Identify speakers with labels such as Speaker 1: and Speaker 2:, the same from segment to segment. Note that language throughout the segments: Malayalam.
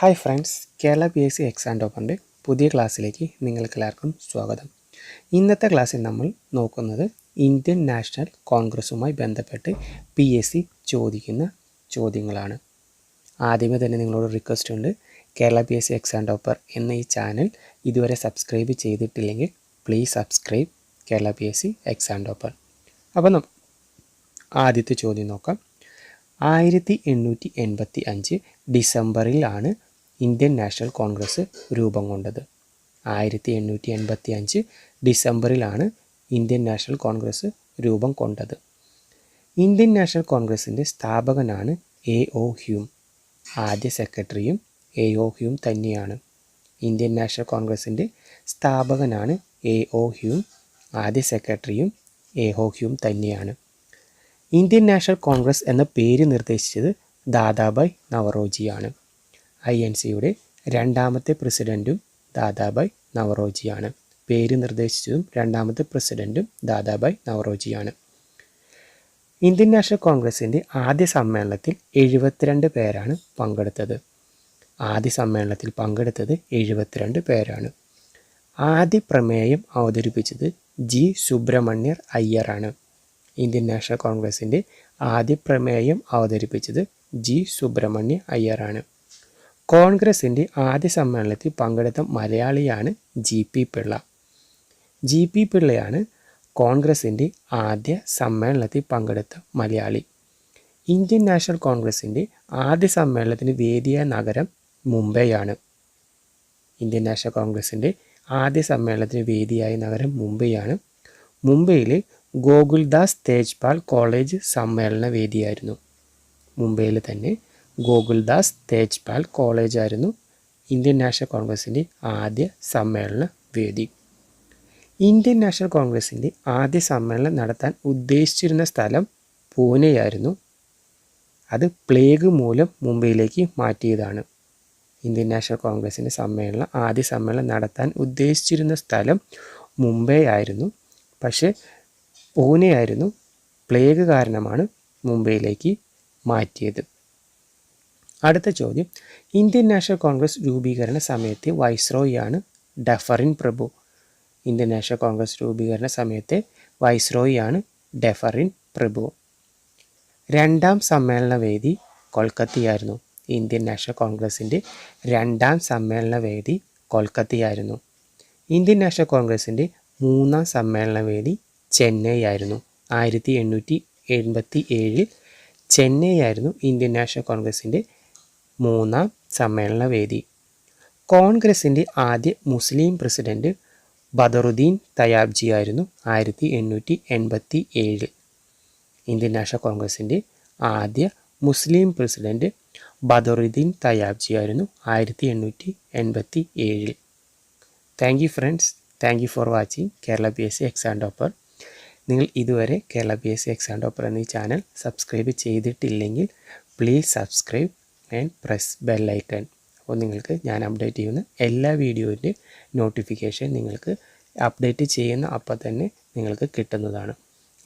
Speaker 1: Hi friends Kerala P S C exam ടോപ്പറിന്റെ പുതിയ ക്ലാസ്സിലേക്ക് നിങ്ങൾക്ക് എല്ലാവർക്കും സ്വാഗതം. ഇന്നത്തെ ക്ലാസ്സിൽ നമ്മൾ നോക്കുന്നത് ഇന്ത്യൻ നാഷണൽ കോൺഗ്രസുമായി ബന്ധപ്പെട്ട് പി എസ് സി ചോദിക്കുന്ന ചോദ്യങ്ങളാണ്. ആദ്യമേ തന്നെ നിങ്ങളോട് റിക്വസ്റ്റ് ഉണ്ട്. Kerala P S C exam topper എന്ന ഈ ചാനൽ ഇതുവരെ സബ്സ്ക്രൈബ് ചെയ്തിട്ടില്ലെങ്കിൽ please subscribe Kerala P S C exam topper അപ്പോൾ ആദ്യത്തെ ചോദ്യം നോക്കാം. ആയിരത്തി എണ്ണൂറ്റി എൺപത്തി അഞ്ച് ഡിസംബറിലാണ് ഇന്ത്യൻ നാഷണൽ കോൺഗ്രസ് രൂപം കൊണ്ടത്. ആയിരത്തി എണ്ണൂറ്റി എൺപത്തി അഞ്ച് ഡിസംബറിലാണ് ഇന്ത്യൻ നാഷണൽ കോൺഗ്രസ് രൂപം കൊണ്ടത്. ഇന്ത്യൻ നാഷണൽ കോൺഗ്രസിന്റെ സ്ഥാപകനാണ് എ ഒ ഹ്യൂം. ആദ്യ സെക്രട്ടറിയും എ ഒ ഹ്യൂം തന്നെയാണ്. ഇന്ത്യൻ നാഷണൽ കോൺഗ്രസിന്റെ സ്ഥാപകനാണ് എ ഒ ഹ്യൂം. ആദ്യ സെക്രട്ടറിയും എ ഒ ഹ്യൂം തന്നെയാണ്. ഇന്ത്യൻ നാഷണൽ കോൺഗ്രസ് എന്ന പേര് നിർദ്ദേശിച്ചത് ദാദാബായ് നവറോജിയാണ്. ഐ എൻ സിയുടെ രണ്ടാമത്തെ പ്രസിഡന്റും ദാദാബായ് നവറോജിയാണ്. പേര് നിർദ്ദേശിച്ചതും രണ്ടാമത്തെ പ്രസിഡന്റും ദാദാബായ് നവറോജിയാണ്. ഇന്ത്യൻ നാഷണൽ കോൺഗ്രസിന്റെ ആദ്യ സമ്മേളനത്തിൽ എഴുപത്തിരണ്ട് പേരാണ് പങ്കെടുത്തത്. ആദ്യ സമ്മേളനത്തിൽ പങ്കെടുത്തത് എഴുപത്തിരണ്ട് പേരാണ്. ആദ്യ പ്രമേയം അവതരിപ്പിച്ചത് ജി. സുബ്രഹ്മണ്യർ അയ്യറാണ് ഇന്ത്യൻ നാഷണൽ കോൺഗ്രസിന്റെ ആദ്യ പ്രമേയം അവതരിപ്പിച്ചത് ജി. സുബ്രഹ്മണ്യ അയ്യറാണ് കോൺഗ്രസിന്റെ ആദ്യ സമ്മേളനത്തിൽ പങ്കെടുത്ത മലയാളിയാണ് G P Pillai. G P പിള്ളയാണ് കോൺഗ്രസിന്റെ ആദ്യ സമ്മേളനത്തിൽ പങ്കെടുത്ത മലയാളി. ഇന്ത്യൻ നാഷണൽ കോൺഗ്രസിന്റെ ആദ്യ സമ്മേളനത്തിന് വേദിയായ നഗരം മുംബൈയാണ്. ഇന്ത്യൻ നാഷണൽ കോൺഗ്രസിന്റെ ആദ്യ സമ്മേളനത്തിന് വേദിയായ നഗരം മുംബൈയാണ്. മുംബൈയിലെ ഗോകുൽദാസ് തേജ്പാൽ കോളേജ് സമ്മേളന വേദിയായിരുന്നു. മുംബൈയിൽ തന്നെ ഗോകുൽദാസ് തേജ്പാൽ കോളേജായിരുന്നു ഇന്ത്യൻ നാഷണൽ കോൺഗ്രസിന്റെ ആദ്യ സമ്മേളന വേദി. ഇന്ത്യൻ നാഷണൽ കോൺഗ്രസിന്റെ ആദ്യ സമ്മേളനം നടത്താൻ ഉദ്ദേശിച്ചിരുന്ന സ്ഥലം പൂനെയായിരുന്നു. അത് പ്ലേഗ് മൂലം മുംബൈയിലേക്ക് മാറ്റിയതാണ്. ഇന്ത്യൻ നാഷണൽ കോൺഗ്രസിന്റെ സമ്മേളനം ആദ്യ സമ്മേളനം നടത്താൻ ഉദ്ദേശിച്ചിരുന്ന സ്ഥലം മുംബൈ ആയിരുന്നു. പക്ഷേ പൂനെയായിരുന്നു പ്ലേഗ് കാരണമാണ് മുംബൈയിലേക്ക് മാറ്റിയത്. അടുത്ത ചോദ്യം. ഇന്ത്യൻ നാഷണൽ കോൺഗ്രസ് രൂപീകരണ സമയത്തെ വൈസ്രോയിയാണ് ഡെഫറിൻ പ്രഭു. ഇന്ത്യൻ നാഷണൽ കോൺഗ്രസ് രൂപീകരണ സമയത്തെ വൈസ്രോയിയാണ് ഡെഫറിൻ പ്രഭു. രണ്ടാം സമ്മേളന വേദി കൊൽക്കത്തയായിരുന്നു. ഇന്ത്യൻ നാഷണൽ കോൺഗ്രസിന്റെ രണ്ടാം സമ്മേളന വേദി കൊൽക്കത്തയായിരുന്നു. ഇന്ത്യൻ നാഷണൽ കോൺഗ്രസിന്റെ മൂന്നാം സമ്മേളന വേദി ചെന്നൈ ആയിരുന്നു ആയിരത്തി എണ്ണൂറ്റി എൺപത്തി ഏഴിൽ ചെന്നൈ ആയിരുന്നു ഇന്ത്യൻ നാഷണൽ കോൺഗ്രസിന്റെ മൂന്നാം സമ്മേളനവേദി കോൺഗ്രസിന്റെ ആദ്യ മുസ്ലിം പ്രസിഡന്റ് ബദറുദ്ദീൻ തയാബ്ജി ആയിരുന്നു ആയിരത്തി എണ്ണൂറ്റി എൺപത്തി ഏഴിൽ ഇന്ത്യൻ നാഷണൽ കോൺഗ്രസിന്റെ ആദ്യ മുസ്ലിം പ്രസിഡന്റ് ബദറുദ്ദീൻ തയാബ്ജി ആയിരുന്നു ആയിരത്തി എണ്ണൂറ്റി എൺപത്തി ഏഴിൽ thank you friends thank you for watching Kerala P S C exam topper. നിങ്ങൾ ഇതുവരെ Kerala P S C exam topper എന്നീ ചാനൽ സബ്സ്ക്രൈബ് ചെയ്തിട്ടില്ലെങ്കിൽ please subscribe and press bell icon അപ്പോൾ നിങ്ങൾക്ക് ഞാൻ അപ്ഡേറ്റ് ചെയ്യുന്ന എല്ലാ വീഡിയോന്റെ നോട്ടിഫിക്കേഷൻ നിങ്ങൾക്ക് അപ്ഡേറ്റ് ചെയ്യുന്ന അപ്പം തന്നെ നിങ്ങൾക്ക് കിട്ടുന്നതാണ്.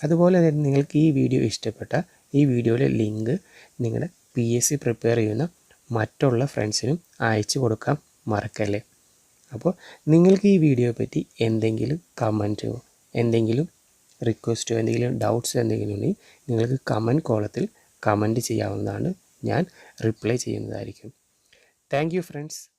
Speaker 1: അതുപോലെ തന്നെ നിങ്ങൾക്ക് ഈ വീഡിയോ ഇഷ്ടപ്പെട്ട ഈ വീഡിയോയിലെ ലിങ്ക് നിങ്ങളുടെ പി എസ് സി പ്രിപ്പയർ ചെയ്യുന്ന മറ്റുള്ള ഫ്രണ്ട്സിനും അയച്ചു കൊടുക്കാൻ മറക്കല്ലേ? അപ്പോൾ നിങ്ങൾക്ക് ഈ വീഡിയോയെ പറ്റി എന്തെങ്കിലും കമന്റോ എന്തെങ്കിലും റിക്വസ്റ്റോ എന്തെങ്കിലും ഡൗട്ട്സ് എന്തെങ്കിലും ഉണ്ടെങ്കിൽ നിങ്ങൾക്ക് കമന്റ് കോളത്തിൽ കമന്റ് ചെയ്യാവുന്നതാണ്. ഞാൻ റിപ്ലൈ ചെയ്യുന്നതായിരിക്കും. Thank you friends.